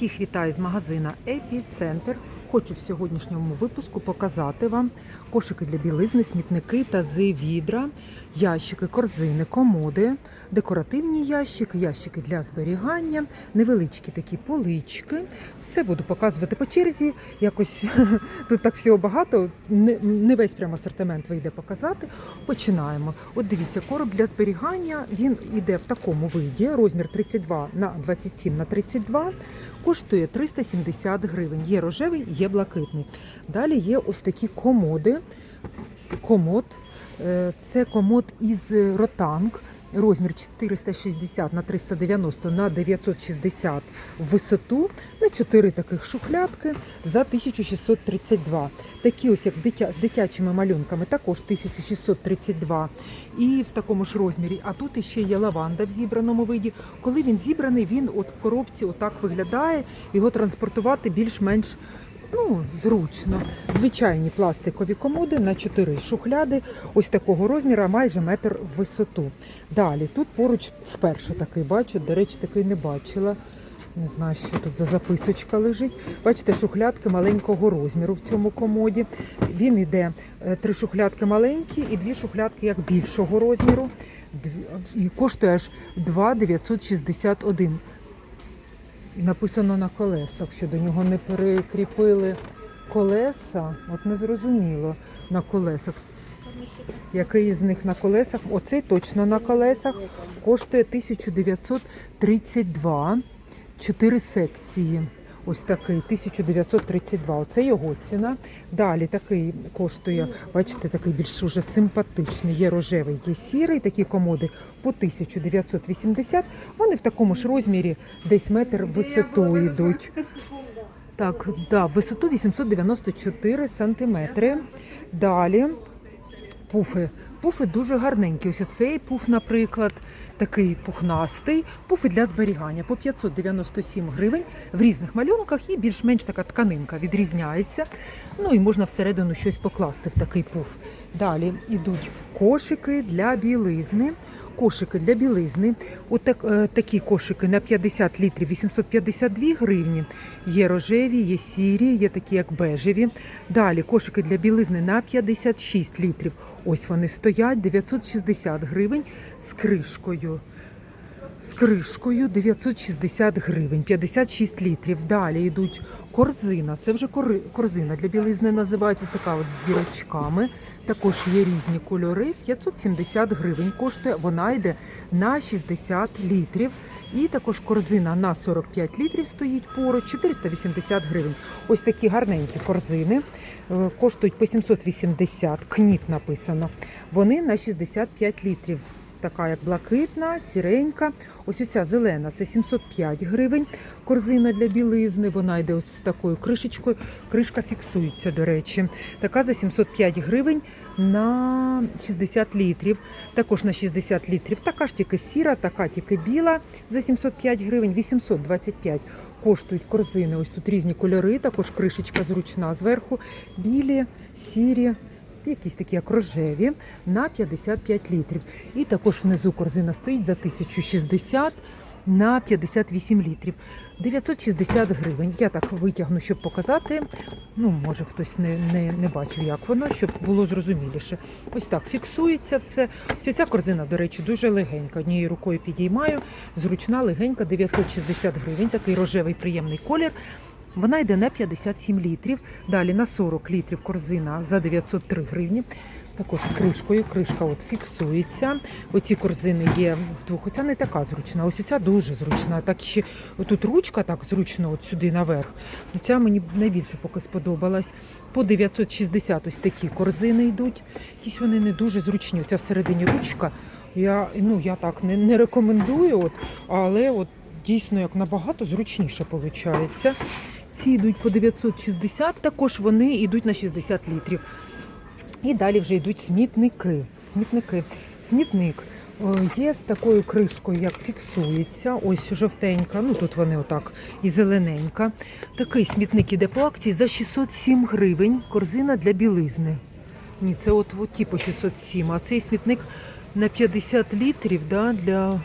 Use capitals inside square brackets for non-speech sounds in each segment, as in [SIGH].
Всіх вітаю з магазина Епіцентр. Хочу в сьогоднішньому випуску показати вам кошики для білизни, смітники, тази, відра, ящики, корзини, комоди, декоративні ящики, ящики для зберігання, невеличкі такі полички. Все буду показувати по черзі. Якось [LAUGHS] тут так всього багато. Не, весь прям асортимент вийде показати. Починаємо. От дивіться, короб для зберігання. Він іде в такому виді. Розмір 32 на 27 на 32 коштує 370 гривень. Є рожевий, є блакитний. Далі є ось такі комоди. Комод. Е, Це комод із ротанг. Розмір 460 на 390 на 960 в висоту на 4 таких шухлядки за 1632. Такі ось як з дитячими малюнками також 1632 і в такому ж розмірі. А тут іще є лаванда в зібраному виді. Коли він зібраний, він от в коробці отак виглядає. Його транспортувати більш-менш ну, зручно. Звичайні пластикові комоди на 4 шухляди, ось такого розміру, майже метр в висоту. Далі тут поруч вперше такий бачу, до речі, такий не бачила. Не знаю, що тут за записочка лежить. Бачите, шухлядки маленького розміру в цьому комоді. Він іде е, три шухлядки маленькі і дві шухлядки як більшого розміру. І коштує аж 2,961. Написано на колесах, що до нього не перекріпили колеса. От не зрозуміло на колесах. Який із них на колесах? Оцей точно на колесах. Коштує 1932. Чотири секції. Ось такий 1932. Оце його ціна. Далі такий коштує, бачите, такий більш уже симпатичний. Є рожевий, є сірий. Такі комоди по 1980. Вони в такому ж розмірі десь метр висоту йдуть. Так, да, висоту 894 сантиметри. Далі пуфи. Пуфи дуже гарненькі. Ось цей пуф, наприклад, такий пухнастий. Пуфи для зберігання по 597 гривень в різних малюнках і більш-менш така тканинка відрізняється. Ну і можна всередину щось покласти в такий пуф. Далі йдуть кошики для білизни. Кошики для білизни. Отак, е, такі кошики на 50 літрів 852 гривні. Є рожеві, є сірі, є такі як бежеві. Далі кошики для білизни на 56 літрів. Ось вони стоять 960 гривень з кришкою. З кришкою 960 гривень, 56 літрів. Далі йдуть корзина. Це вже корзина для білизни називається така от з дірочками. Також є різні кольори. 570 гривень коштує. Вона йде на 60 літрів. І також корзина на 45 літрів стоїть поруч, 480 гривень. Ось такі гарненькі корзини. е, Коштують по 780, кніт написано. Вони на 65 літрів така як блакитна, сіренька. Ось оця зелена це 705 гривень. Корзина для білизни. Вона йде ось з такою кришечкою. Кришка фіксується, до речі. Така за 705 гривень на 60 літрів. Також на 60 літрів. Така ж тільки сіра, така тільки біла за 705 гривень, 825 коштують корзини. Ось тут різні кольори, також кришечка зручна зверху. Білі, сірі якісь такі як рожеві на 55 літрів. І також внизу корзина стоїть за 1060 на 58 літрів. 960 гривень. Я так витягну, щоб показати. Ну, може, хтось не, не, не бачив, як воно, щоб було зрозуміліше. Ось так фіксується все. Ось ця корзина, до речі, дуже легенька. Однією рукою підіймаю. Зручна, легенька, 960 гривень. Такий рожевий приємний колір. Вона йде на 57 літрів. Далі на 40 літрів корзина за 903 гривні. Також з кришкою. Кришка от фіксується. Оці корзини є вдвох. Оця не така зручна. Ось оця дуже зручна. Так ще отут ручка так зручно от сюди наверх. Оця мені найбільше поки сподобалась. По 960 ось такі корзини йдуть. Якісь вони не дуже зручні. Оця всередині ручка. Я, ну, я так не, не рекомендую, от, але от дійсно як набагато зручніше виходить. Ці йдуть по 960, також вони йдуть на 60 літрів. І далі вже йдуть смітники. Смітники. Смітник о, є з такою кришкою, як фіксується. Ось жовтенька, ну тут вони отак і зелененька. Такий смітник іде по акції за 607 гривень. Корзина для білизни. Ні, це от, от ті по 607, а цей смітник на 50 літрів да, для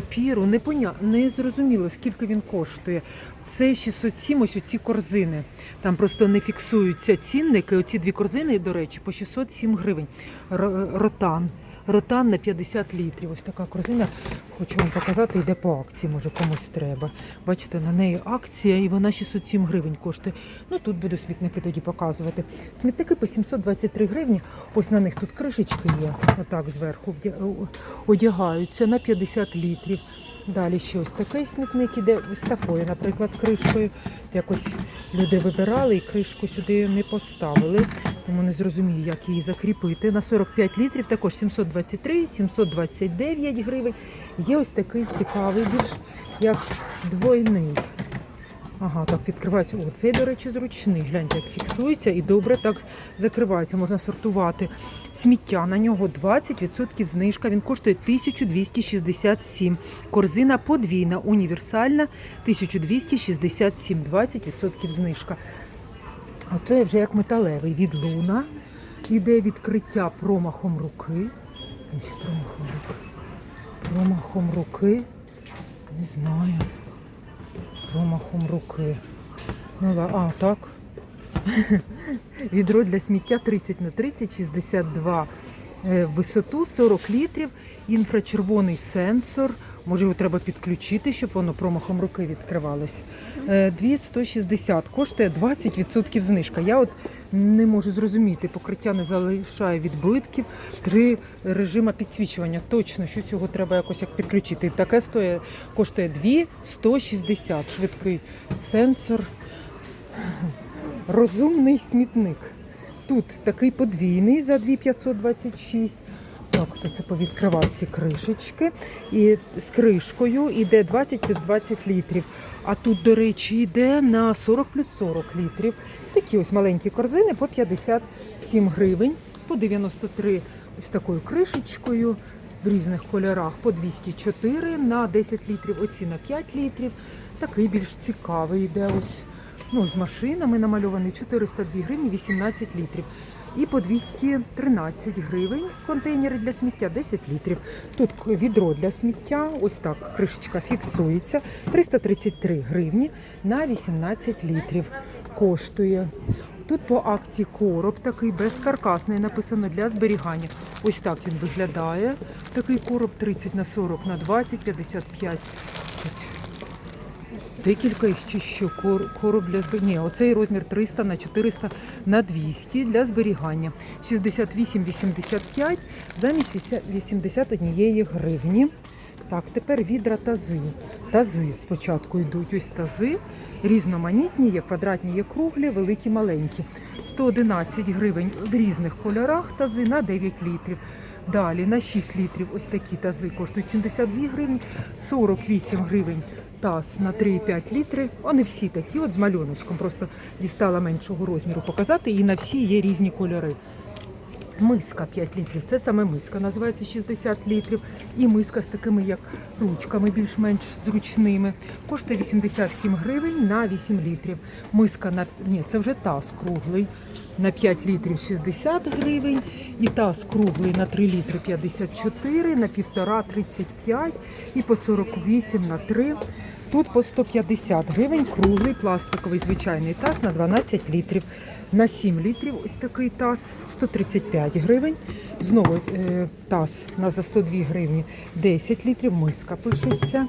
папіру. Не поня... не зрозуміло, скільки він коштує. Це 607, ось оці корзини. Там просто не фіксуються цінники. Оці дві корзини, до речі, по 607 гривень. Р- Ротан. Ротан на 50 літрів. Ось така корзина. Хочу вам показати, йде по акції, може комусь треба. Бачите, на неї акція і вона 607 гривень коштує. Ну тут буду смітники тоді показувати. Смітники по 723 гривні. Ось на них тут кришечки є. Отак зверху одягаються на 50 літрів. Далі ще ось такий смітник іде, ось такою, наприклад, кришкою. Якось люди вибирали і кришку сюди не поставили, тому не зрозумію, як її закріпити. На 45 літрів також 723, 729 гривень. Є ось такий цікавий більш як двойний. Ага, так відкривається. О, цей, до речі, зручний. Гляньте, як фіксується і добре так закривається. Можна сортувати сміття. На нього 20% знижка. Він коштує 1267. Корзина подвійна, універсальна 1267, 20% знижка. Оце вже як металевий від луна. Іде відкриття промахом руки. Там ще промахом руки. Промахом руки. Не знаю. Промахом руки. Ну, а, так. [LAUGHS] Відро для сміття 30 на 30, 62 е, висоту, 40 літрів, інфрачервоний сенсор. Може його треба підключити, щоб воно промахом руки відкривалось. Е, 260 коштує 20% знижка. Я от не можу зрозуміти, покриття не залишає відбитків. Три режима підсвічування. Точно щось його треба якось як підключити. Таке стоїть, коштує 260. Швидкий сенсор. Розумний смітник. Тут такий подвійний за 2526. Так, то це повідкривав ці кришечки. І з кришкою йде 20 плюс 20 літрів. А тут, до речі, йде на 40 плюс 40 літрів. Такі ось маленькі корзини по 57 гривень, по 93 ось такою кришечкою. В різних кольорах по 204 на 10 літрів, оці на 5 літрів. Такий більш цікавий йде ось. Ну, з машинами намальований 402 гривні 18 літрів. І по 213 гривень контейнери для сміття 10 літрів. Тут відро для сміття, ось так кришечка фіксується. 333 гривні на 18 літрів коштує. Тут по акції короб такий безкаркасний, написано для зберігання. Ось так він виглядає. Такий короб 30 на 40 на 20, 55. Декілька їх чи що кор- короб для зберігання. Ні, оцей розмір 300 на 400 на 200 для зберігання. 68,85 замість 81 гривні. Так, тепер відра тази. Тази спочатку йдуть ось тази. Різноманітні, є квадратні, є круглі, великі, маленькі. 111 гривень в різних кольорах тази на 9 літрів. Далі на 6 літрів ось такі тази коштують 72 гривні, 48 гривень таз на 3,5 літри. Вони всі такі, от з мальоночком. Просто дістала меншого розміру показати. І на всі є різні кольори. Миска 5 літрів. Це саме миска, називається 60 літрів. І миска з такими, як ручками, більш-менш зручними. Коштує 87 гривень на 8 літрів. Миска на ні, це вже таз круглий. На 5 літрів 60 гривень. І таз круглий на 3 літри 54, на 1,5 35 і по 48 на 3. Тут по 150 гривень круглий пластиковий звичайний таз на 12 літрів. На 7 літрів ось такий таз 135 гривень. Знову е, таз на за 102 гривні 10 літрів. Миска пишеться.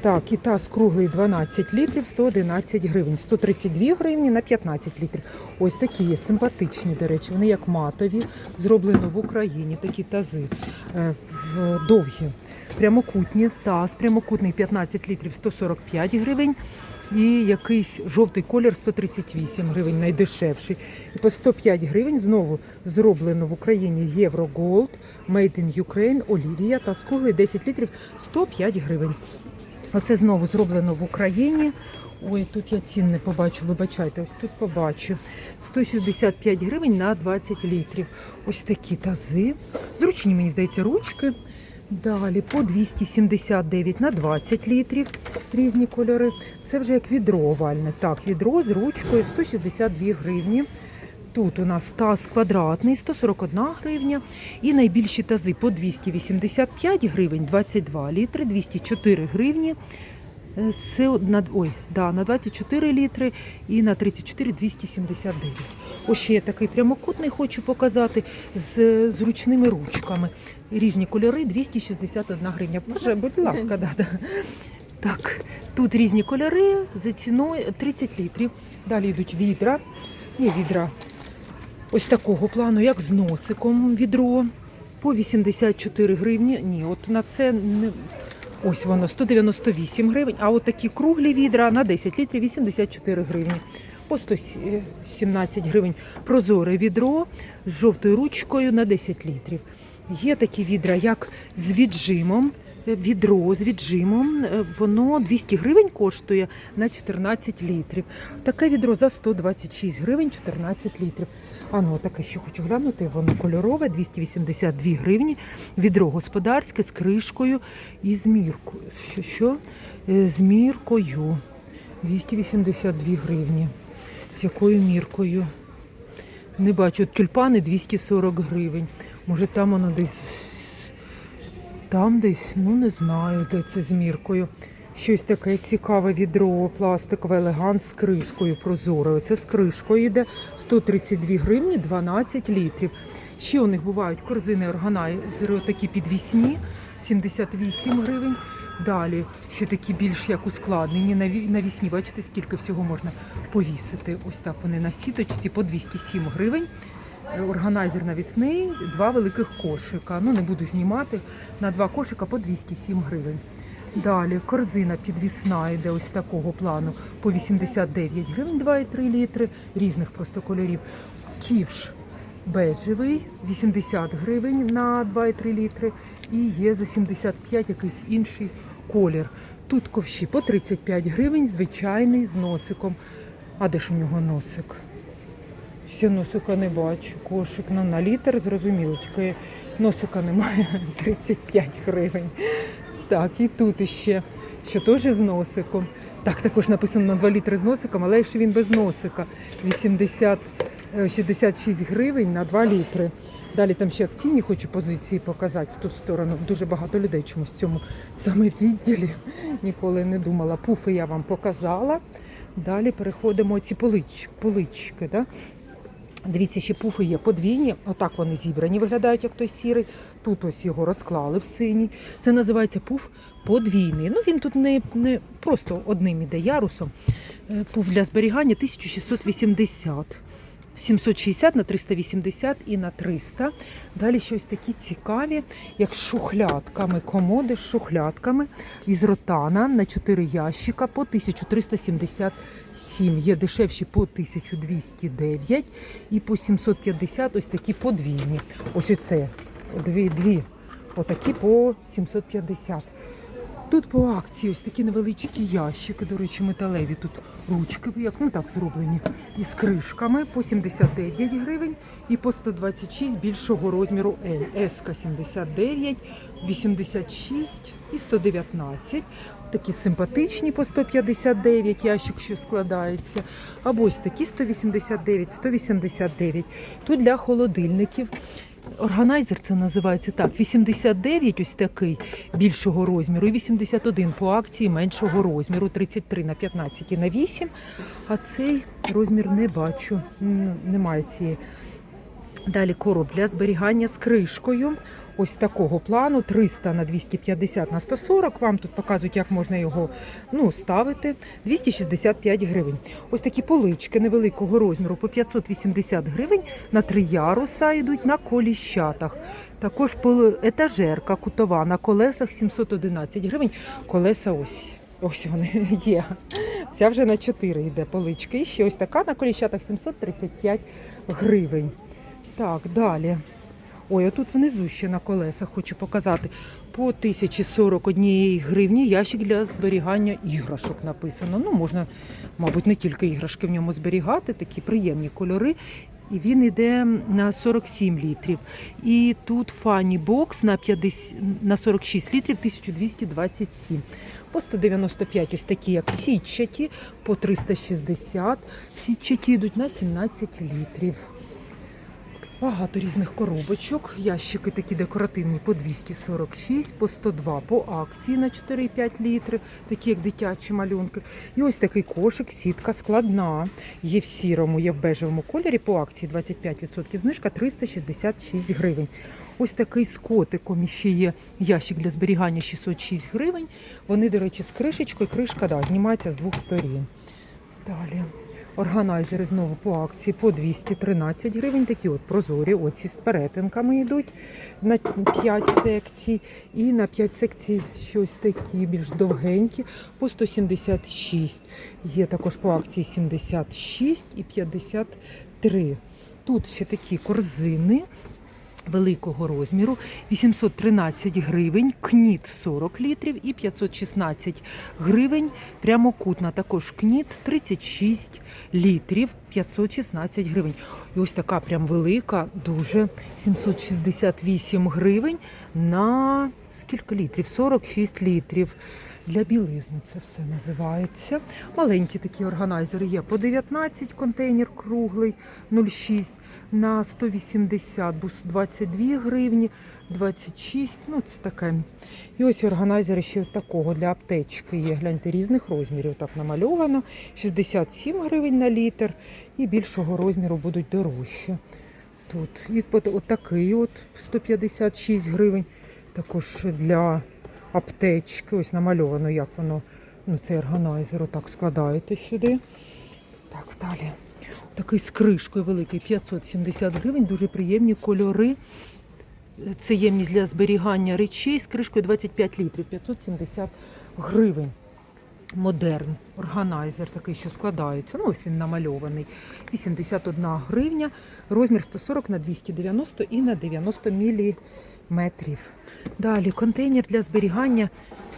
Так, і таз круглий 12 літрів, 111 гривень, 132 гривні на 15 літрів. Ось такі є симпатичні, до речі, вони як матові, зроблено в Україні, такі тази е, в довгі. Прямокутні, таз прямокутний 15 літрів 145 гривень. І якийсь жовтий колір 138 гривень, найдешевший. І по 105 гривень знову зроблено в Україні Євро Голд, Made in Ukraine, Олівія та скуглий 10 літрів 105 гривень. Оце знову зроблено в Україні. Ой, тут я цін не побачу, вибачайте, ось тут побачу. 165 гривень на 20 літрів. Ось такі тази. Зручні, мені здається, ручки. Далі по 279 на 20 літрів різні кольори. Це вже як відро овальне. Так, відро з ручкою 162 гривні. Тут у нас таз квадратний 141 гривня. І найбільші тази по 285 гривень, 22 літри, 204 гривні. Е, Це на, ой, да, на 24 літри і на 34 279. Ось ще є такий прямокутний, хочу показати, з зручними ручками. Різні кольори 261 гривня. Боже, будь ласка, да, да. Так, тут різні кольори за ціною 30 літрів. Далі йдуть відра. Є відра ось такого плану, як з носиком відро. По 84 гривні. Ні, от на це не. Ось воно 198 гривень, а от такі круглі відра на 10 літрів 84 гривні. По 117 гривень прозоре відро з жовтою ручкою на 10 літрів. Є такі відра, як з віджимом. Відро з віджимом, е, воно 200 гривень коштує на 14 літрів. Таке відро за 126 гривень 14 літрів. А таке ще хочу глянути, воно кольорове, 282 гривні. Відро господарське з кришкою і з міркою. Що? що? Е, З міркою. 282 гривні. З якою міркою? Не бачу. Тюльпани 240 гривень. Може там воно десь. Там десь, ну не знаю, де це з міркою. Щось таке цікаве відро, пластикове, елегант з кришкою прозорою. Це з кришкою йде 132 гривні 12 літрів. Ще у них бувають корзини органайзери, такі підвісні, 78 гривень. Далі ще такі більш як ускладнені наві- навісні. Бачите, скільки всього можна повісити. Ось так вони на сіточці по 207 гривень. Органайзер навісний, два великих кошика. Ну, не буду знімати. На два кошика по 207 гривень. Далі корзина підвісна йде ось такого плану по 89 гривень 2,3 літри, різних просто кольорів. Ківш бежевий 80 гривень на 2,3 літри. І є за 75 якийсь інший колір. Тут ковші по 35 гривень, звичайний з носиком. А де ж у нього носик? Ще носика не бачу. Кошик ну, на літр, зрозуміло, тільки носика немає [LAUGHS] 35 гривень. Так, і тут іще, що теж з носиком. Так, також написано на 2 літри з носиком, але ще він без носика. 80, е, 66 гривень на 2 літри. Далі там ще акційні хочу позиції показати в ту сторону. Дуже багато людей чомусь в цьому саме відділі. Ніколи не думала. Пуфи я вам показала. Далі переходимо ці полички. полички да? Дивіться, ще пуфи є подвійні, отак вони зібрані, виглядають як той сірий. Тут ось його розклали в синій. Це називається пуф подвійний. Ну він тут не, не просто одним іде ярусом. Е, Пуф для зберігання 1680. 760 на 380 і на 300. Далі щось такі цікаві, як з шухлядками, комоди з шухлядками із ротана на 4 ящика по 1377. Є дешевші по 1209 і по 750 ось такі подвійні. Ось оце, дві, дві. Отакі по 750. Тут по акції ось такі невеличкі ящики, до речі, металеві тут ручки, як ну так зроблені, із кришками по 79 гривень і по 126 більшого розміру L. СК 79, 86 і 119. Такі симпатичні по 159 ящик, що складається. Або ось такі 189, 189. Тут для холодильників. Органайзер це називається так. 89 ось такий більшого розміру, і 81 по акції меншого розміру, 33 на 15 і на 8. А цей розмір не бачу. Немає цієї. Далі короб для зберігання з кришкою. Ось такого плану 300 на 250 на 140. Вам тут показують, як можна його ну, ставити. 265 гривень. Ось такі полички невеликого розміру по 580 гривень на три яруса йдуть на коліщатах. Також етажерка кутова на колесах 711 гривень. Колеса ось. Ось вони [LAUGHS] є. Ця вже на 4 йде полички. І ще ось така на коліщатах 735 гривень. Так, далі. Ой, а тут внизу ще на колесах хочу показати. По 1041 гривні ящик для зберігання іграшок написано. Ну, можна, мабуть, не тільки іграшки в ньому зберігати, такі приємні кольори. І він йде на 47 літрів. І тут фані бокс на 50, на 46 літрів 1227. По 195 ось такі, як сітчаті, по 360. Сітчаті йдуть на 17 літрів. Багато різних коробочок. Ящики такі декоративні по 246, по 102 по акції на 4,5 літри, такі як дитячі малюнки. І ось такий кошик, сітка складна. Є в сірому, є в бежевому кольорі. По акції 25% знижка 366 гривень. Ось такий з котиком ще є ящик для зберігання 606 гривень. Вони, до речі, з кришечкою. Кришка да, знімається з двох сторін. Далі. Органайзери знову по акції по 213 гривень. Такі от прозорі, оці з перетинками йдуть на 5 секцій. І на 5 секцій щось такі більш довгенькі по 176. Є також по акції 76 і 53. Тут ще такі корзини великого розміру 813 гривень, кніт 40 літрів і 516 гривень. Прямокутна також кніт 36 літрів, 516 гривень. І ось така прям велика, дуже 768 гривень на скільки літрів? 46 літрів. Для білизни це все називається. Маленькі такі органайзери є по 19, контейнер круглий 0,6 на 180, бус 22 гривні, 26, ну це таке. І ось органайзери ще такого для аптечки є. Гляньте, різних розмірів так намальовано. 67 гривень на літр і більшого розміру будуть дорожчі. Тут і от такий от 156 гривень. Також для аптечки. Ось намальовано, як воно, ну цей органайзер отак складаєте сюди. Так, далі. Такий з кришкою великий, 570 гривень, дуже приємні кольори. Це ємність для зберігання речей з кришкою 25 літрів, 570 гривень. Модерн, органайзер такий, що складається. Ну, ось він намальований. 81 гривня, розмір 140 на 290 і на 90 міліметрів. Далі контейнер для зберігання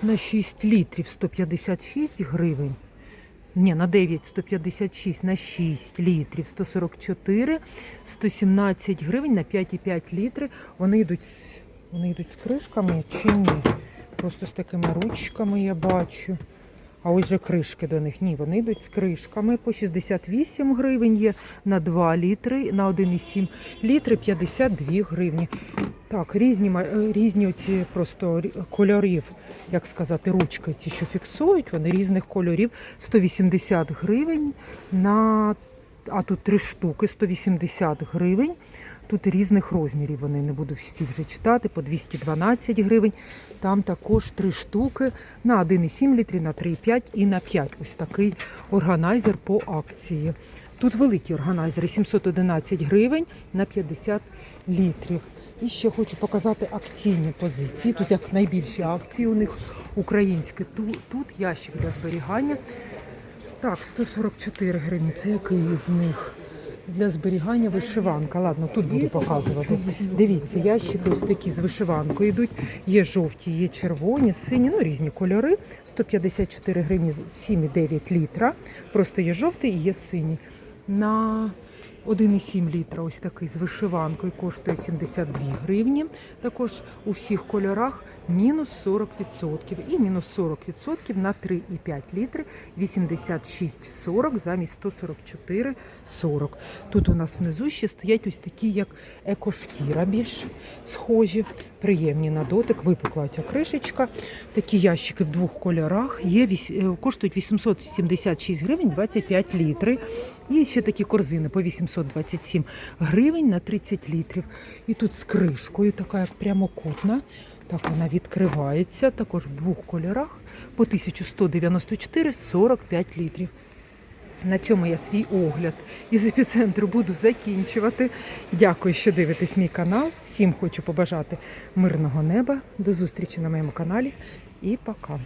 на 6 літрів 156 гривень. Ні, на 9 156, на 6 літрів 144, 117 гривень на 5,5 літри. Вони йдуть, вони йдуть з кришками чи ні? Просто з такими ручками я бачу. А ось же кришки до них. Ні, вони йдуть з кришками по 68 гривень є на 2 літри, на 1,7 літри 52 гривні. Так, різні, е, різні оці просто кольорів, як сказати, ручки ці, що фіксують, вони різних кольорів. 180 гривень на а тут три штуки, 180 гривень. Тут різних розмірів вони не буду всі вже читати, по 212 гривень. Там також три штуки на 1,7 літрі, на 3,5 і на 5. Ось такий органайзер по акції. Тут великі органайзери 711 гривень на 50 літрів. І ще хочу показати акційні позиції. Тут як найбільші акції у них українські. Тут ящик для зберігання. Так, 144 гривні. Це який з них? Для зберігання вишиванка. Ладно, тут буду показувати. Дивіться, ящики ось такі з вишиванкою йдуть. Є жовті, є червоні, сині, ну різні кольори. 154 гривні 7,9 літра. Просто є жовтий і є синій. На 1,7 літра ось такий з вишиванкою коштує 72 гривні. Також у всіх кольорах мінус 40%. І мінус 40% на 3,5 літри 86,40 замість 144,40. Тут у нас внизу ще стоять ось такі, як екошкіра більш схожі, приємні на дотик, випукла ця кришечка. Такі ящики в двох кольорах. Є, е, коштують 876 гривень 25 літри. І ще такі корзини по 827 гривень на 30 літрів. І тут з кришкою, така прямокутна. Так вона відкривається, також в двох кольорах по 1194 45 літрів. На цьому я свій огляд із епіцентру буду закінчувати. Дякую, що дивитесь мій канал. Всім хочу побажати мирного неба. До зустрічі на моєму каналі і пока.